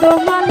তোমার